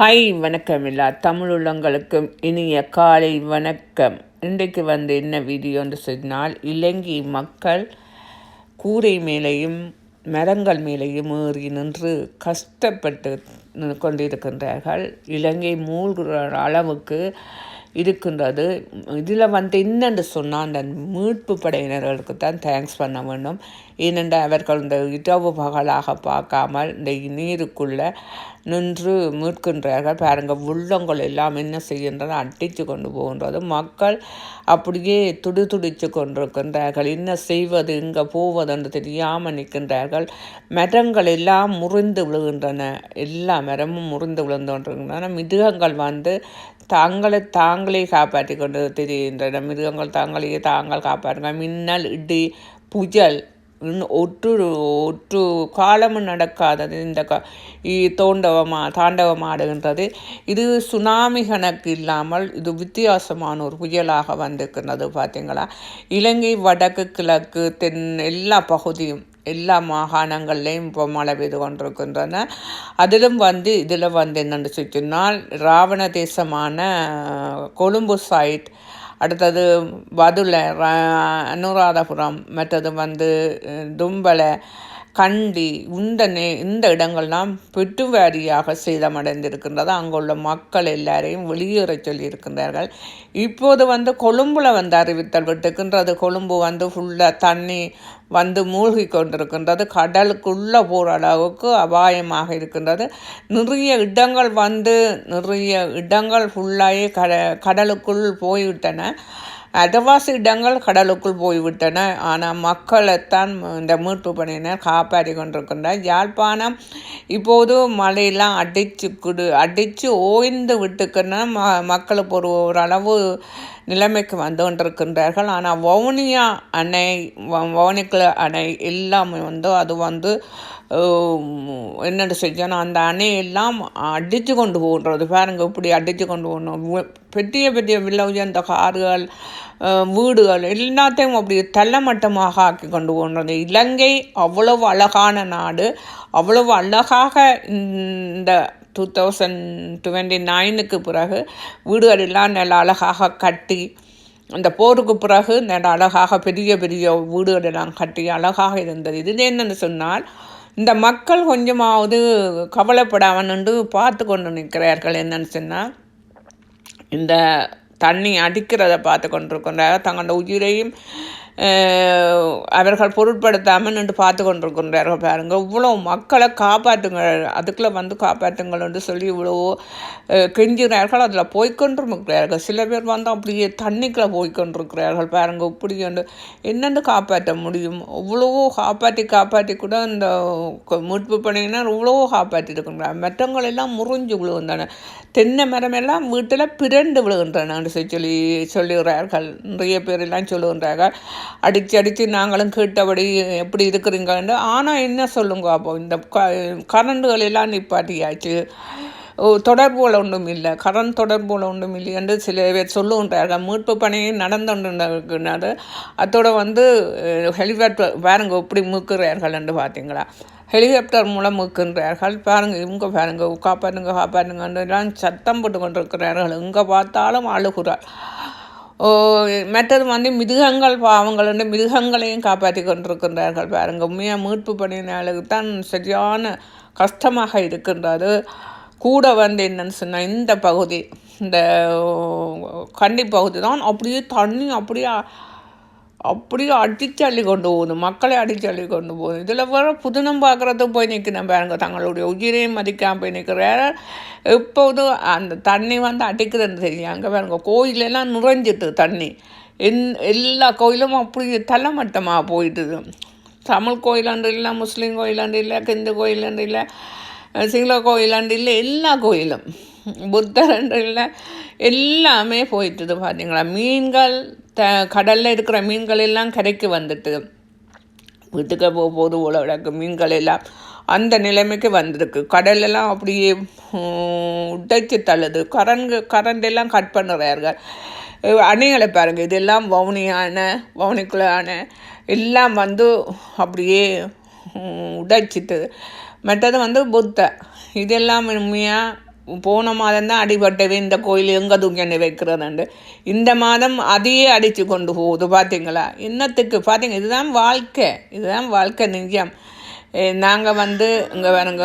Hi வணக்கம் எல்லா தமிழ் உள்ளங்களுக்கும் இனிய காலை வணக்கம். இன்றைக்கு வந்து என்ன வீடியோன்னு சொன்னால் இலங்கை மக்கள் கூரை மேலேயும் மரங்கள் மேலேயும் ஏறி நின்று கஷ்டப்பட்டு கொண்டிருக்கின்றார்கள். இலங்கை மூழ்கிற அளவுக்கு இருக்கின்றது. இதில் வந்து என்னென்று சொன்னால் அந்த மீட்பு படையினர்களுக்கு தான் தேங்க்ஸ் பண்ண வேண்டும். ஏனென்றால் அவர்கள் இந்த இரவு பகலாக பார்க்காமல் இந்த நீருக்குள்ளே நின்று மீட்கின்றார்கள். பாருங்க உள்ளங்கள் எல்லாம் என்ன செய்கின்றன? அட்டிச்சு கொண்டு போகின்றது. மக்கள் அப்படியே துடி துடித்து கொண்டிருக்கின்றார்கள். என்ன செய்வது இங்கே போவது என்று தெரியாமல் நிற்கின்றார்கள். மரங்கள் எல்லாம் முறிந்து விழுகின்றன. எல்லா மரமும் முறிந்து விழுந்து கொண்டிருக்கின்றன. மிருகங்கள் வந்து தங்களை தாங்களே காப்பாற்றி கொண்டு தெரிகின்றன மிருகங்கள் தாங்களையே தாங்கள் காப்பாற்றுங்க மின்னல் இடி புயல் ஒற்று ஒற்று காலமும் நடக்காதது. இந்த க தோண்டவமா தாண்டவமாடுகின்றது இது சுனாமி கணக்கு இல்லாமல் இது வித்தியாசமான ஒரு புயலாக வந்திருக்கின்றது பார்த்தீங்களா இலங்கை வடக்கு கிழக்கு தென் எல்லா பகுதியும் எல்லா மாகாணங்கள்லேயும் இப்போ மழை பெய்து கொண்டிருக்கின்றன. அதிலும் வந்து இதில் வந்து என்னென்னு சொன்னால் ராவண தேசமான கொழும்பு சைட் அடுத்தது வதுளை அனுராதபுரம் மற்றது வந்து தும்பலை கண்டி இந்த நே இந்த இடங்கள்லாம் பெட்டுவாரியாக சேதமடைந்திருக்கின்றது. அங்குள்ள மக்கள் எல்லாரையும் வெளியேற சொல்லியிருக்கின்றார்கள். இப்போது வந்து கொழும்புல வந்து அறிவித்தல் விட்டுக்கின்றது கொழும்பு வந்து ஃபுல்லாக தண்ணி வந்து மூழ்கி கொண்டிருக்கின்றது. கடலுக்குள்ளே போகிற அளவுக்கு அபாயமாக இருக்கின்றது. நிறைய இடங்கள் வந்து நிறைய இடங்கள் ஃபுல்லாகவே கட கடலுக்குள் போய்விட்டன. அதவாசி இடங்கள் கடலுக்குள் போய்விட்டன. ஆனால் மக்களைத்தான் இந்த மீட்பு பணியினர் காப்பாற்றி கொண்டிருக்கின்றனர். யாழ்ப்பாணம் இப்போது மழையெல்லாம் அடிச்சு குடு அடித்து ஓய்ந்து விட்டுக்கின ம மக்களுக்கு ஒரு ஓரளவு நிலைமைக்கு வந்து கொண்டிருக்கின்றார்கள் ஆனால் வவுனியா அணை வ- அணை எல்லாமே வந்து அது வந்து என்னென்னு செஞ்சோன்னா அந்த அணை எல்லாம் அடித்து கொண்டு போகின்றது. பாருங்கள் இப்படி அடித்து கொண்டு போகணும். பெரிய பெரிய விலை உயர்ந்த கார்கள் வீடுகள் எல்லாத்தையும் அப்படி தள்ளமட்டமாக ஆக்கி கொண்டு போகின்றது. இலங்கை அவ்வளவு அழகான நாடு. அவ்வளவு அழகாக இந்த டூ தௌசண்ட் டுவெண்ட்டி நைனுக்கு பிறகு வீடுகளெல்லாம் நல்ல அழகாக கட்டி அந்த போருக்கு பிறகு நல்ல அழகாக பெரிய பெரிய வீடுகளெல்லாம் கட்டி அழகாக இருந்தது. இது என்னன்னு சொன்னால் இந்த மக்கள் கொஞ்சமாவது கவலைப்படாமல் நின்று பார்த்து கொண்டு நிற்கிறார்கள் என்னன்னு சொன்னால் இந்த தண்ணி அடிக்கிறத பார்த்து கொண்டிருக்கிறார் தங்களோட உயிரையும் அவர்கள் பொருட்படுத்தாமல் நின்று பார்த்து கொண்டிருக்கின்றார்கள் பாருங்க. இவ்வளோ மக்களை காப்பாற்றுங்கள் அதுக்குள்ளே வந்து காப்பாற்றுங்கள் என்று சொல்லி இவ்வளோ கெஞ்சுகிறார்கள் அதில் போய்கொண்டிருக்கிறார்கள் சில பேர் வந்து அப்படியே தண்ணிக்குள்ளே போய்கொண்டிருக்கிறார்கள் பாருங்க. இப்படி என்று என்னென்று காப்பாற்ற முடியும்? இவ்வளவோ காப்பாற்றி காப்பாற்றி கூட இந்த மீட்பு பணியினர் இவ்வளவோ காப்பாற்றி இருக்கின்றார் மற்றவங்கள் எல்லாம் முறிஞ்சு விழுகின்றன. தென்னை மரம் எல்லாம் வீட்டில் பிறண்டு விழுகின்றன என்று சொல்லி சொல்லுகிறார்கள். நிறைய பேர் எல்லாம் சொல்லுகின்றார்கள். அடித்து அடித்து நாங்களும் கேட்டபடி எப்படி இருக்கிறீங்கன்னு ஆனால் என்ன சொல்லுங்க அப்போ இந்த க கரண்டுகள் எல்லாம் நிப்பாட்டியாச்சு. தொடர்புகள் ஒன்றும் இல்லை. கரண்ட் தொடர்புகள் ஒன்றும் இல்லை என்று சில பேர் சொல்லுகின்றார்கள். மீட்பு பணி நடந்துகின்றது அதோட வந்து ஹெலிகாப்டர் பாருங்க எப்படி மூக்குறார்கள் என்று பார்த்தீங்களா? ஹெலிகாப்டர் மூலம் மூக்கின்றார்கள் பாருங்க இவங்க பாருங்க உக்காப்பாருங்க காப்பாருங்க எல்லாம் சத்தம் போட்டு கொண்டிருக்கிறார்கள். எங்கே பார்த்தாலும் அழுகுறார். மற்றது வந்து மிருகங்கள் பாவங்கள் மிருகங்களையும் காப்பாற்றி கொண்டிருக்கின்றார்கள் பாருங்கள் உண்மையாக மீட்பு பணியினர்களுக்கு தான் சரியான கஷ்டமாக இருக்கின்றது. கூட வந்து என்னன்னு சொன்னால் இந்த பகுதி இந்த கண்டி பகுதி தான் அப்படியே தண்ணி அப்படியே அப்படியே அடிச்சு அள்ளி கொண்டு போகுது. மக்களை அடிச்சு அள்ளி கொண்டு போகுது. இதில் வர புதினம் பார்க்குறதுக்கு போய் நிற்கிறேன் பாருங்க. தங்களுடைய உயிரையும் மதிக்காம போய் நிற்கிறார். எப்போதும் அந்த தண்ணி வந்து அடிக்கிறதுன்னு தெரியும் அங்கே பாருங்க கோயிலெல்லாம் நுழைஞ்சிட்டு தண்ணி. என் எல்லா கோயிலும் அப்படி தலைமட்டமாக போயிட்டுது. தமிழ் கோயிலாண்டு இல்லை முஸ்லீம் கோயிலாண்டு இல்லை ஹிந்து கோயிலாண்டு இல்லை சிங்கள கோயிலாண்டு இல்லை எல்லா கோயிலும். புத்தர் இல்லை எல்லாமே போயிட்டுது பார்த்தீங்களா மீன்கள் த கடலில் இருக்கிற மீன்கள் எல்லாம் கரைக்கு வந்துட்டு வீட்டுக்கு போகும்போது போது மீன்கள் எல்லாம் அந்த நிலைமைக்கு வந்திருக்கு. கடலெல்லாம் அப்படியே ஹம், உடைச்சு தள்ளுது. கரண்ட் கரண்ட் எல்லாம் கட் பண்ணுறார்கள். அணைகளை பாருங்கள் இதெல்லாம் வவுனியான வவுனிக்குள்ளான எல்லாம் வந்து அப்படியே உடைச்சிட்டு மற்றது வந்து புத்த. இதெல்லாம் உண்மையாக போன மாதம் தான் அடிபட்டவே இந்த கோயில் எங்கே தூக்கி வைக்கிறதுண்டு. இந்த மாதம் அதையே அடித்து கொண்டு போகுது பார்த்தீங்களா இன்னத்துக்கு பார்த்தீங்க இதுதான் வாழ்க்கை. இதுதான் வாழ்க்கை நிஜம். நாங்கள் வந்து இங்கே பாருங்க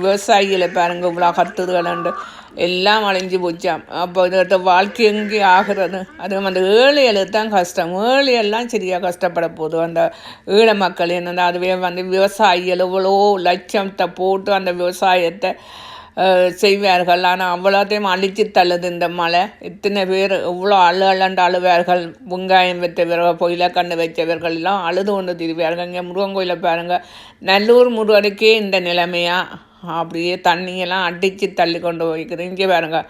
விவசாயிகள் விவசாயிகளை பாருங்க இவ்வளோ கத்துதுகளுண்டு எல்லாம் அழிஞ்சு போச்சாம். அப்போ இதோட வாழ்க்கை எங்கே ஆகிறது? அது அந்த ஏழைகளுக்கு தான் கஷ்டம். ஏழையெல்லாம் சரியாக கஷ்டப்பட போகுது. அந்த ஏழை மக்கள் என்னென்னா அதுவே வந்து விவசாயிகள் எவ்வளோ லட்சத்தை போட்டு அந்த விவசாயத்தை செய்வார்கள். ஆனால் அவ்வளோத்தையும் அழிச்சு தள்ளுது இந்த மழை இத்தனை பேர் எவ்வளோ அழு அழண்டு அழுவார்கள். வெங்காயம் வைத்தவர்கள் பொயில கண்ணு வைத்தவர்கள் எல்லாம் அழுது கொண்டு திருவார்கள். இங்கே முருகன் கோயிலை பாருங்கள் நல்லூர் முருகனுக்கே இந்த நிலைமையாக அப்படியே தண்ணியெல்லாம் அடித்து தள்ளி கொண்டு போய்க்குது. இங்கே பாருங்க.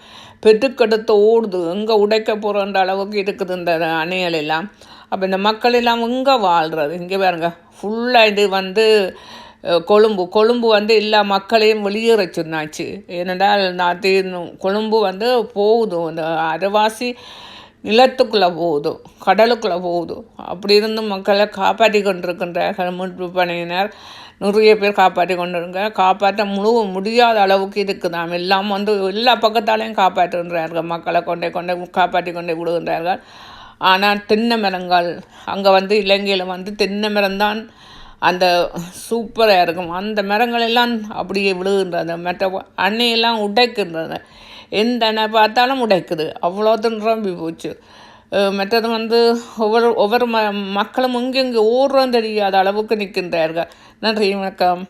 பெருக்கெடுத்து ஓடுது. எங்கே உடைக்க போகிறோன்ற அளவுக்கு இருக்குது இந்த அணைகள் எல்லாம். அப்போ இந்த மக்கள் எல்லாம் எங்கே வாழ்கிறது? இங்கே பாருங்க. ஃபுல்லாக இது வந்து கொழும்பு கொழும்பு வந்து எல்லா மக்களையும் வெளியேற சொன்னாச்சு ஏனென்றால் நான் கொழும்பு வந்து போகுதும் அந்த அரைவாசி நிலத்துக்குள்ளே போகுது கடலுக்குள்ளே போகுது. அப்படி இருந்து மக்களை காப்பாற்றி கொண்டிருக்கின்ற மீட்பு பணியினர் நிறைய பேர் காப்பாற்றி கொண்டிருங்க காப்பாற்ற முழு முடியாத அளவுக்கு இருக்குதாம் எல்லாம் வந்து எல்லா பக்கத்தாலையும் காப்பாற்றுகின்றார்கள். மக்களை கொண்டே கொண்டே காப்பாற்றி கொண்டே விடுகின்றார்கள். ஆனால் தென்னை மரங்கள் அங்கே வந்து இலங்கையில் வந்து தென்னை மரம்தான் அந்த சூப்பராக இருக்கும். அந்த மரங்களெல்லாம் அப்படியே விழுகின்றது. மற்ற அன்னையெல்லாம் உடைக்கின்றது. எந்த அணை பார்த்தாலும் உடைக்குது. அவ்வளோ நிரம்பி போச்சு. மற்றது வந்து ஒவ்வொரு ஒவ்வொரு ம மக்களும் இங்கெங்கே ஓடுறோம் தெரியாத அளவுக்கு நிற்கின்றார்கள். நன்றி வணக்கம்.